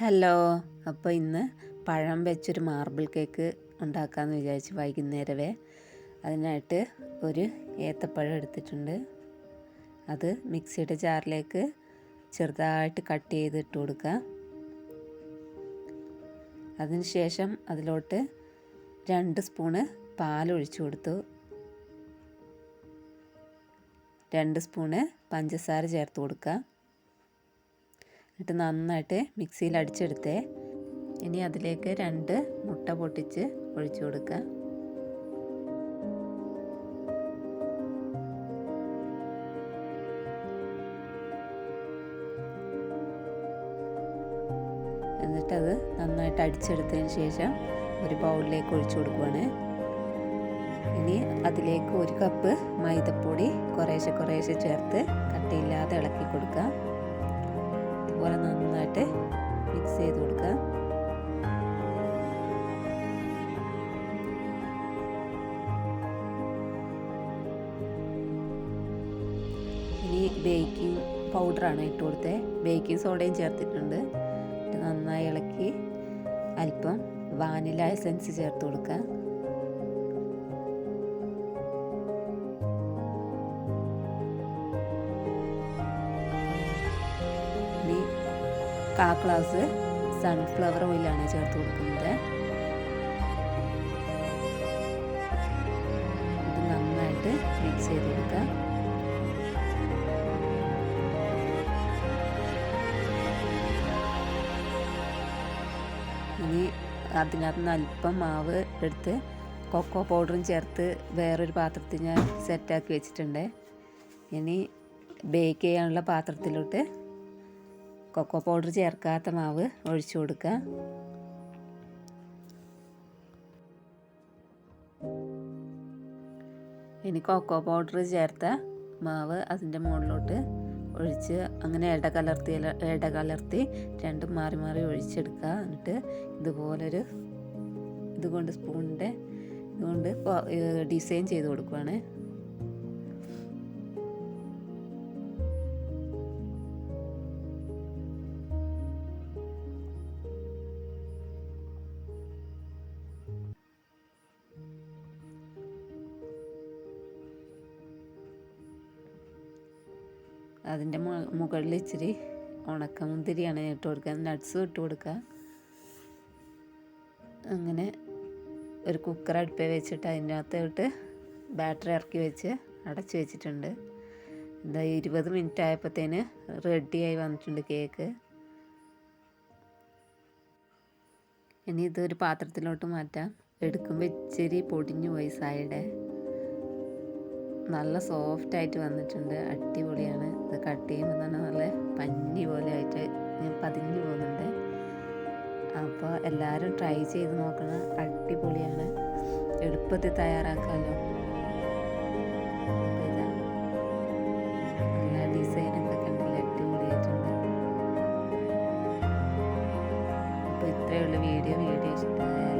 Hello അപ്പോൾ ഇന്ന് പഴം വെച്ചൊരു മാർബിൾ കേക്ക് ഉണ്ടാക്കാമെന്ന് വിചാരിച്ച് വൈകുന്നേരമേ അതിനായിട്ട് ഒരു ഏത്തപ്പഴം എടുത്തിട്ടുണ്ട്. അത് മിക്സിയുടെ ജാറിലേക്ക് ചെറുതായിട്ട് കട്ട് ചെയ്ത് ഇട്ട് കൊടുക്കുക അതിനുശേഷം അതിലോട്ട് രണ്ട് സ്പൂണ് പാൽ ഒഴിച്ചു കൊടുത്തു. രണ്ട് സ്പൂണ് പഞ്ചസാര ചേർത്ത് കൊടുക്കുക എന്നിട്ട് നന്നായിട്ട് മിക്സിയിൽ അടിച്ചെടുത്തേ. ഇനി അതിലേക്ക് രണ്ട് മുട്ട പൊട്ടിച്ച് ഒഴിച്ചു കൊടുക്കുക. എന്നിട്ടത് നന്നായിട്ട് അടിച്ചെടുത്തതിന് ശേഷം ഒരു ബൗളിലേക്ക് ഒഴിച്ചു കൊടുക്കുവാണ്. ഇനി അതിലേക്ക് ഒരു കപ്പ് മൈദപ്പൊടി കുറേശ്ശെ കുറേശ്ശെ ചേർത്ത് കട്ടിയില്ലാതെ ഇളക്കി കൊടുക്കുക. അതുപോലെ നന്നായിട്ട് മിക്സ് ചെയ്ത് കൊടുക്കുക. ഇനി ബേക്കിംഗ് പൗഡറാണ് ഇട്ട് കൊടുത്തത് ബേക്കിംഗ് സോഡയും ചേർത്തിട്ടുണ്ട്. നന്നായി ഇളക്കി അല്പം വാനില എസൻസ് ചേർത്ത് കൊടുക്കുക. കാ ഗ്ലാസ് സൺഫ്ലവർ ഓയിലാണ് ചേർത്ത് കൊടുക്കുന്നത്. ഇത് നന്നായിട്ട് മിക്സ് ചെയ്ത് കൊടുക്കുക ഇനി അതിനകത്ത് നിന്ന് അല്പം മാവ് എടുത്ത് കൊക്കോ പൗഡറും ചേർത്ത് വേറൊരു പാത്രത്തിൽ ഞാൻ സെറ്റാക്കി വെച്ചിട്ടുണ്ട്. ഇനി ബേക്ക് ചെയ്യാനുള്ള പാത്രത്തിലോട്ട് കൊക്കോ പൗഡർ ചേർക്കാത്ത മാവ് ഒഴിച്ചു കൊടുക്കുക. ഇനി കൊക്കോ പൗഡർ ചേർത്ത മാവ് അതിന്റെ മുകളിലോട്ട് ഒഴിച്ച് അങ്ങനെ ഇട കലർത്തി ഇട കലർത്തി രണ്ടും മാറി മാറി ഒഴിച്ചെടുക്കുക. എന്നിട്ട് ഇതുപോലൊരു ഇതുകൊണ്ട് സ്പൂണിന്റെ ഇതുകൊണ്ട് ഡിസൈൻ ചെയ്ത് കൊടുക്കുവാണ്. അതിന്റെ മുകളിൽ ഇച്ചിരി ഉണക്കമുന്തിരിയാണ് ഇട്ട് കൊടുക്കുക. നട്ട്സും ഇട്ട് കൊടുക്കുക. അങ്ങനെ ഒരു കുക്കർ അടുപ്പേ വെച്ചിട്ട് അതിന്റെ അകത്തോട്ട് ബാറ്ററി ഇറക്കി വെച്ച് അടച്ചു വെച്ചിട്ടുണ്ട്. എന്താ ഇരുപത് മിനിറ്റ് ആയപ്പോഴത്തേന് റെഡിയായി വന്നിട്ടുണ്ട് കേക്ക് ഇനി ഇതൊരു പാത്രത്തിലോട്ട് മാറ്റാം. എടുക്കുമ്പോൾ ഇച്ചിരി പൊടിഞ്ഞു പോയി സൈഡ് നല്ല സോഫ്റ്റ് ആയിട്ട് വന്നിട്ടുണ്ട്. അടിപൊളിയാണ്. ഇത് കട്ട് ചെയ്യുമ്പോൾ തന്നെ നല്ല പഞ്ഞി പോലെ ആയിട്ട് പതിഞ്ഞു പോകുന്നുണ്ട്. അപ്പോൾ എല്ലാവരും ട്രൈ ചെയ്ത് നോക്കണം. അടിപൊളിയാണ്. എളുപ്പത്തിൽ തയ്യാറാക്കാമല്ലോ ഇത്രയുള്ള വീഡിയോ. വീഡിയോ ഇഷ്ടമായാൽ